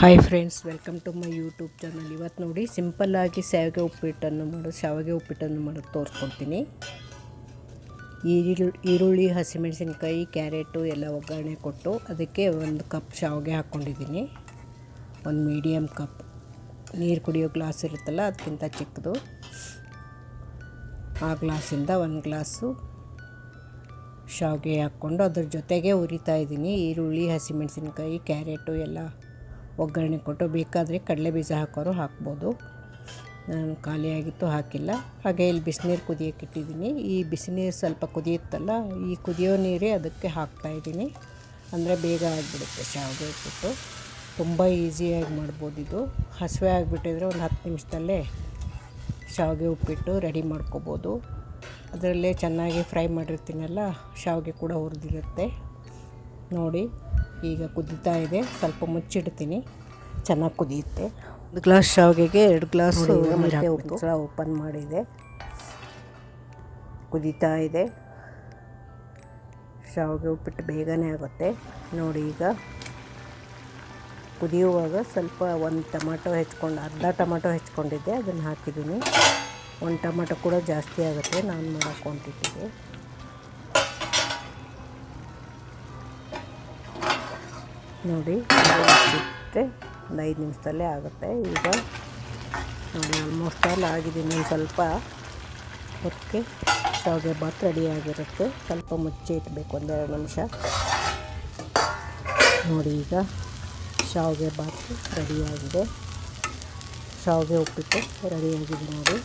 Hi friends welcome to my YouTube channel ಇವತ್ತು ನೋಡಿ ಸಿಂಪಲ್ಲಾಗಿ ಶಾವಿಗೆ ಉಪ್ಪಿಟ್ಟನ್ನು ಮಾಡೋದು ಶಾವಿಗೆ ಉಪ್ಪಿಟ್ಟನ್ನು ಮಾಡೋದು ತೋರಿಸ್ಕೊಡ್ತೀನಿ. ಈರುಳ್ಳಿ ಈರುಳ್ಳಿ, ಹಸಿಮೆಣಸಿನ್ಕಾಯಿ, ಕ್ಯಾರೆಟು ಎಲ್ಲ ಒಗ್ಗರಣೆ ಕೊಟ್ಟು ಅದಕ್ಕೆ ಒಂದು ಕಪ್ ಶಾವಿಗೆ ಹಾಕ್ಕೊಂಡಿದ್ದೀನಿ. ಒಂದು ಮೀಡಿಯಮ್ ಕಪ್ ನೀರು ಕುಡಿಯೋ ಗ್ಲಾಸ್ ಇರುತ್ತಲ್ಲ, ಅದಕ್ಕಿಂತ ಚಿಕ್ಕದು. ಆ ಗ್ಲಾಸಿಂದ ಒಂದು ಗ್ಲಾಸು ಶಾವಿಗೆ ಹಾಕ್ಕೊಂಡು ಅದ್ರ ಜೊತೆಗೆ ಉರಿತಾ ಇದ್ದೀನಿ. ಈರುಳ್ಳಿ, ಹಸಿಮೆಣಸಿನ್ಕಾಯಿ, ಕ್ಯಾರೆಟು ಎಲ್ಲ ಒಗ್ಗರಣೆ ಕೊಟ್ಟು ಬೇಕಾದರೆ ಕಡಲೆ ಬೀಜ ಹಾಕೋರು ಹಾಕ್ಬೋದು. ನಾನು ಖಾಲಿಯಾಗಿತ್ತು, ಹಾಕಿಲ್ಲ. ಹಾಗೆ ಇಲ್ಲಿ ಬಿಸಿನೀರು ಕುದಿಯೋಕೆ ಇಟ್ಟಿದ್ದೀನಿ. ಈ ಬಿಸಿನೀರು ಸ್ವಲ್ಪ ಕುದಿಯುತ್ತಲ್ಲ, ಈ ಕುದಿಯೋ ನೀರೇ ಅದಕ್ಕೆ ಹಾಕ್ತಾಯಿದ್ದೀನಿ ಅಂದರೆ ಬೇಗ ಆಗಿಬಿಡುತ್ತೆ, ಶಾವಿಗೆ ಉಪ್ಪಿಟ್ಟು ತುಂಬ ಈಸಿಯಾಗಿ ಮಾಡ್ಬೋದು ಇದು. ಹಸಿವೆ ಆಗಿಬಿಟ್ಟಿದ್ರೆ ಒಂದು ಹತ್ತು ನಿಮಿಷದಲ್ಲೇ ಶಾವಿಗೆ ಉಪ್ಪಿಟ್ಟು ರೆಡಿ ಮಾಡ್ಕೋಬೋದು. ಅದರಲ್ಲೇ ಚೆನ್ನಾಗಿ ಫ್ರೈ ಮಾಡಿರ್ತೀನಲ್ಲ, ಶಾವಿಗೆ ಕೂಡ ಹುರಿದಿರುತ್ತೆ. ನೋಡಿ. ಈಗ ಕುದೀತಾ ಇದೆ. ಸ್ವಲ್ಪ ಮುಚ್ಚಿಡ್ತೀನಿ. ಚೆನ್ನಾಗಿ ಕುದಿಯುತ್ತೆ. ಒಂದು ಗ್ಲಾಸ್ ಶಾವಿಗೆಗೆ ಎರಡು ಗ್ಲಾಸ್ ಮತ್ತೆ ಸಲ ಓಪನ್ ಮಾಡಿದೆ. ಕುದೀತಾ ಇದೆ. ಶಾವಿಗೆ ಉಪ್ಪಿಟ್ಟು ಬೇಗನೆ ಆಗುತ್ತೆ. ನೋಡಿ ಈಗ ಕುದಿಯುವಾಗ ಸ್ವಲ್ಪ ಒಂದು ಟೊಮಾಟೊ ಹೆಚ್ಕೊಂಡು ಅರ್ಧ ಟೊಮಾಟೊ ಹೆಚ್ಕೊಂಡಿದ್ದೆ. ಅದನ್ನು ಹಾಕಿದ್ದೀನಿ. ಒಂದು ಟೊಮಾಟೊ ಕೂಡ ಜಾಸ್ತಿ ಆಗುತ್ತೆ. ನಾನು ಮಾಡೋ ನೋಡಿ ಬಿಟ್ಟರೆ ಒಂದು ಐದು ನಿಮಿಷದಲ್ಲೇ ಆಗುತ್ತೆ. ಈಗ ನೋಡಿ ಆಲ್ಮೋಸ್ಟ್ ಆಲ್ ಆಗಿದೆ ಇನ್ನೊಂದು ಸ್ವಲ್ಪ ಹೊರಕ್ಕೆ ಶಾವಿಗೆ ಬಾತ್ ರೆಡಿ ಆಗಿರುತ್ತೆ. ಸ್ವಲ್ಪ ಮುಚ್ಚಿ ಇಟ್ಬೇಕು ಒಂದೆರಡು ನಿಮಿಷ. ನೋಡಿ, ಈಗ ಶಾವಿಗೆ ಬಾತ್ ರೆಡಿಯಾಗಿದೆ ಶಾವಿಗೆ ಉಪ್ಪಿಟ್ಟು ರೆಡಿಯಾಗಿದೆ ನೋಡಿ.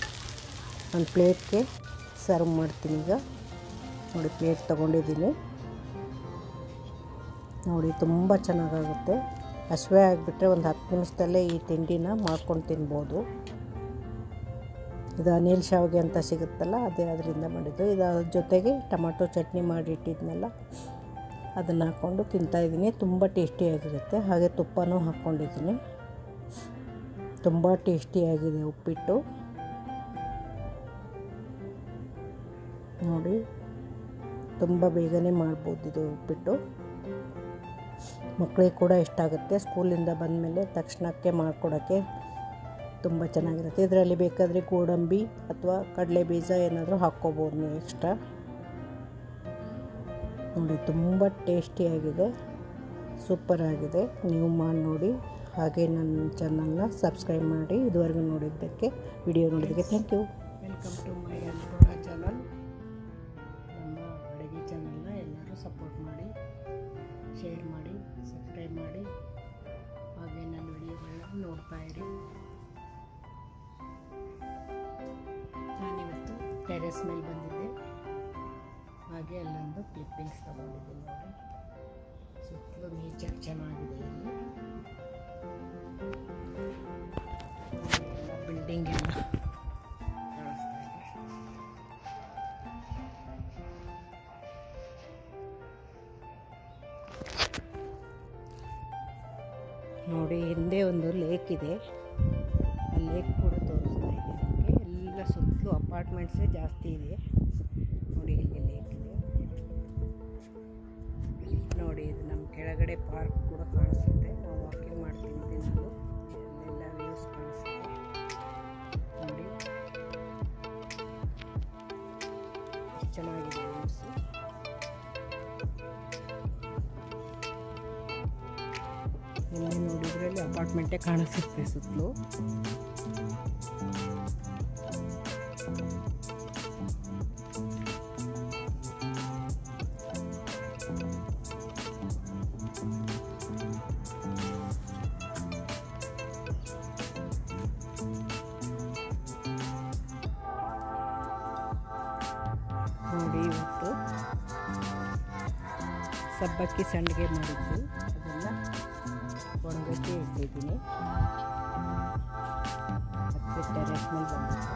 ಒಂದು ಪ್ಲೇಟ್ಗೆ ಸರ್ವ್ ಮಾಡ್ತೀನಿ ಈಗ. ನೋಡಿ ಪ್ಲೇಟ್ ತೊಗೊಂಡಿದ್ದೀನಿ. ನೋಡಿ, ತುಂಬ ಚೆನ್ನಾಗಾಗುತ್ತೆ. ಹಸಿವೆ ಆಗಿಬಿಟ್ರೆ ಒಂದು ಹತ್ತು ನಿಮಿಷದಲ್ಲೇ ಈ ತಿಂಡಿನ ಮಾಡ್ಕೊಂಡು ತಿನ್ಬೋದು. ಇದು ಅನಿಲ್ ಶಾವಿಗೆ ಅಂತ ಸಿಗುತ್ತಲ್ಲ, ಅದೇ ಅದರಿಂದ ಮಾಡಿದ್ದು. ಇದು ಅದ್ರ ಜೊತೆಗೆ ಟೊಮಾಟೊ ಚಟ್ನಿ ಮಾಡಿಟ್ಟಿದ್ನಲ್ಲ, ಅದನ್ನು ಹಾಕ್ಕೊಂಡು ತಿಂತಾಯಿದ್ದೀನಿ ತುಂಬ ಟೇಸ್ಟಿಯಾಗಿರುತ್ತೆ. ಹಾಗೆ ತುಪ್ಪನೂ ಹಾಕ್ಕೊಂಡಿದ್ದೀನಿ ತುಂಬ ಟೇಸ್ಟಿಯಾಗಿದೆ ಉಪ್ಪಿಟ್ಟು. ನೋಡಿ, ತುಂಬ ಬೇಗನೆ ಮಾಡ್ಬೋದು ಇದು ಉಪ್ಪಿಟ್ಟು. ಮಕ್ಕಳಿಗೆ ಕೂಡ ಇಷ್ಟ ಆಗುತ್ತೆ. ಸ್ಕೂಲಿಂದ ಬಂದಮೇಲೆ ತಕ್ಷಣಕ್ಕೆ ಮಾಡಿಕೊಡೋಕ್ಕೆ ತುಂಬ ಚೆನ್ನಾಗಿರುತ್ತೆ. ಇದರಲ್ಲಿ ಬೇಕಾದರೆ ಗೋಡಂಬಿ ಅಥವಾ ಕಡಲೆ ಬೀಜ ಏನಾದರೂ ಹಾಕ್ಕೋಬೋದು ನೀವು ಎಕ್ಸ್ಟ್ರಾ ನೋಡಿ, ತುಂಬ ಟೇಸ್ಟಿಯಾಗಿದೆ. ಸೂಪರ್ ಆಗಿದೆ. ನೀವು ಮಾಡಿ ನೋಡಿ. ಹಾಗೆ ನನ್ನ ಚಾನಲ್ನ ಸಬ್ಸ್ಕ್ರೈಬ್ ಮಾಡಿ. ಇದುವರೆಗೂ ನೋಡಿದ್ದಕ್ಕೆ ವಿಡಿಯೋ ನೋಡಿದ್ದಕ್ಕೆ thank you welcome to my Annapurna channel ನಮ್ಮ ಅಡುಗೆ ಚಾನಲ್ನ ಎಲ್ಲರೂ ಸಪೋರ್ಟ್ ಮಾಡಿ ಶೇರ್ ಮಾಡಿ ನೋಡ್ತಾ ಇರಿ. ನಾನಿವತ್ತು ಟೆರೆಸ್ ಮೇಲೆ ಬಂದಿದ್ದೆ. ಹಾಗೆ ಅಲ್ಲೊಂದು ಕ್ಲಿಪ್ಪಿಂಗ್ಸ್ ತಗೊಂಡಿದ್ದೀನಿ ನೋಡಿ. ಸುತ್ತಲೂ ನೇಚರ್ ಚೆನ್ನಾಗಿದೆ ಇಲ್ಲಿ. ಬಿಲ್ಡಿಂಗ್ ಎಲ್ಲ. ನೋಡಿ, ಹಿಂದೆ ಒಂದು ಲೇಕ್ ಇದೆ. ಆ ಲೇಕ್ ಕೂಡ ತೋರಿಸ್ತಾ ಇದೆ ನಿಮಗೆ. ಎಲ್ಲ ಸುತ್ತಲೂ ಅಪಾರ್ಟ್ಮೆಂಟ್ಸೇ ಜಾಸ್ತಿ ಇದೆ. ನೋಡಿ, ಇಲ್ಲಿ ಲೇಕ್ ಇದೆ. ನೋಡಿ, ಇದು ನಮ್ಮ ಕೆಳಗಡೆ ಪಾರ್ಕ್ ಕೂಡ ಕಾಣಿಸುತ್ತೆ. ಇಲ್ಲಿ ನೋಡಿದ್ರಲ್ಲಿ ಅಪಾರ್ಟ್ಮೆಂಟೇ ಕಾಣಿಸುತ್ತೆ ಸುತ್ತಲೂ. ನೋಡಿ ಸಬ್ಬಕ್ಕಿ ಸಂಡಿಗೆ ಮಾಡಿದ್ದು. ಅದನ್ನು ಒಣಗಕ್ಕೆ ಇಟ್ಟಿದ್ದೀನಿ ಮತ್ತೆ ಟೆರೆಸ್ ಮೇಲೆ ಬಂದಿತ್ತು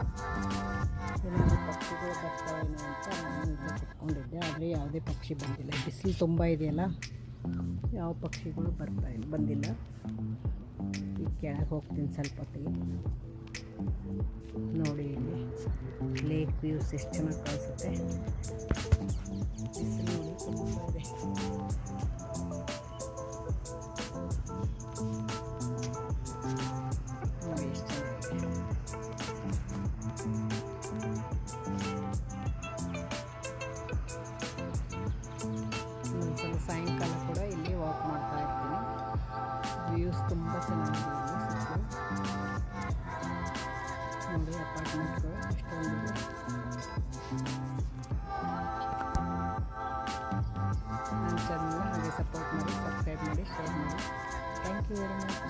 ಏನಾದರೂ ಪಕ್ಷಿಗಳು ಬರ್ತಾವೇನೋ ಅಂತ ನಾನು ಇಲ್ಲೇ ಕುತ್ಕೊಂಡಿದ್ದೆ, ಆದರೆ ಯಾವುದೇ ಪಕ್ಷಿ ಬಂದಿಲ್ಲ. ಬಿಸಿಲು ತುಂಬ ಇದೆಯಲ್ಲ, ಯಾವ ಪಕ್ಷಿಗಳು ಬರ್ತಾ ಬಂದಿಲ್ಲ. ಈಗ ಕೆಳಗೆ ಹೋಗ್ತೀನಿ ಸ್ವಲ್ಪ ಹೊತ್ತಿಗೆ. ನೋಡಿ ಇಲ್ಲಿ ಲೇಕ್ ವ್ಯೂಸ್ ಎಷ್ಟು ಚೆನ್ನಾಗಿ ಕಾಣಿಸುತ್ತೆ. ಬಿಸಿಲು ತುಂಬ ಇದೆ. ಸಾಯಂಕಾಲ ಕೂಡ ಇಲ್ಲಿ ವಾಕ್ ಮಾಡ್ತಾ ಇರ್ತೀನಿ. ವ್ಯೂಸ್ ತುಂಬ ಚೆನ್ನಾಗಿದೆ ಇಲ್ಲಿ ಸುತ್ತಲೂ. ನೋಡಿ ಅಪಾರ್ಟ್ಮೆಂಟ್ಗಳು ಎಷ್ಟೊಂದಿದೆ ನನ್ನ ಚಾನಲ್ನ ಹಾಗೆ ಸಪೋರ್ಟ್ ಮಾಡಿ ಸಬ್ಸ್ಕ್ರೈಬ್ ಮಾಡಿ ಶೇರ್ ಮಾಡಿ. Thank you very much